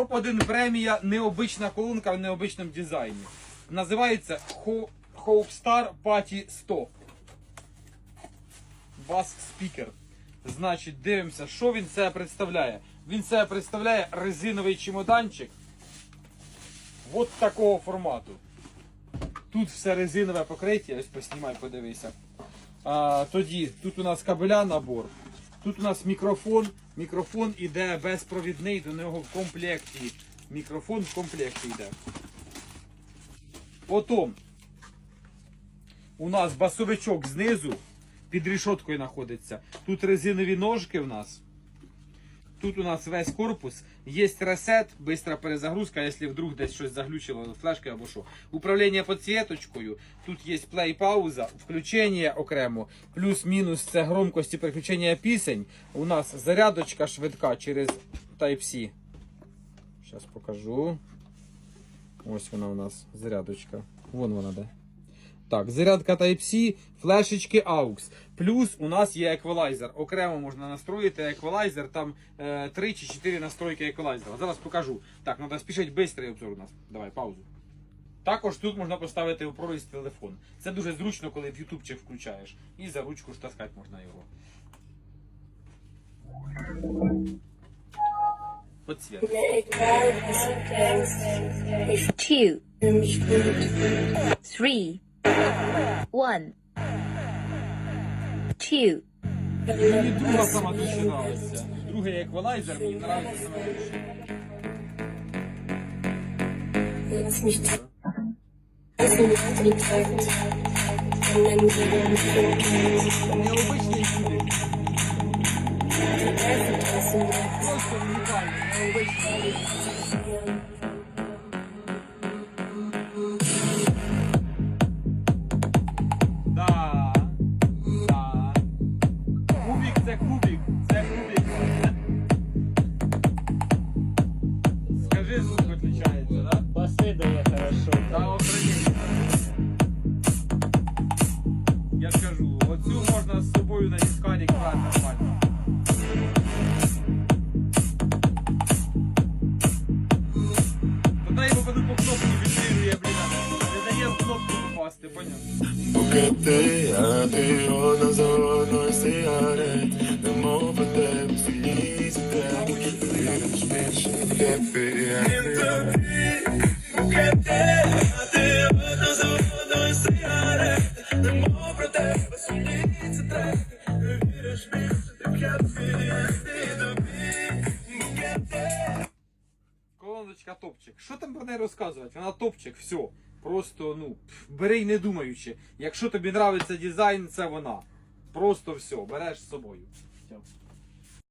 Топ-1 премія необична колонка в необичному дизайні. Називається Ho- Hope Party 100. Бас спікер. Значить, дивимося, що він себе представляє. Він себе представляє резиновий чемоданчик. От такого формату. Тут все резинове покриття, ось поснімай, подивися. А, тоді тут у нас кабеля набор. Тут у нас мікрофон. Мікрофон іде безпровідний, до нього в комплекті. Мікрофон в комплекті йде. Потім у нас басовичок знизу під рішоткою знаходиться. Тут резинові ножки в нас. Тут у нас весь корпус. Є ресет, бистра перезагрузка, якщо вдруг десь щось заглючило, флешки або що. Управління підсвіточкою. Тут є плей-пауза, включення окремо, плюс-мінус це громкості переключення пісень. У нас зарядочка швидка через Type-C. Зараз покажу. Ось вона у нас зарядочка. Вон вона де. Так, зарядка Type-C, флешечки AUX. Плюс у нас є еквалайзер. Окремо можна настроїти еквалайзер. Там е, 3 чи 4 настройки еквалайзера. Зараз покажу. Так, треба спішити швидкий обзор у нас. Давай, паузу. Також тут можна поставити у проріз телефон. Це дуже зручно, коли в ютубчик включаєш. І за ручку ж таскати можна його. Подсвіт. two, three, one, two. Мені друга сама більше нравиться. Другий еквалайзер мені нравиться саме більше. Lass більше не п'яти Колоночка топчик. Що там про неї розказувати? Вона топчик, все. Просто, ну, бери й не думаючи. Якщо тобі подобається дизайн, це вона. Просто все, береш з собою.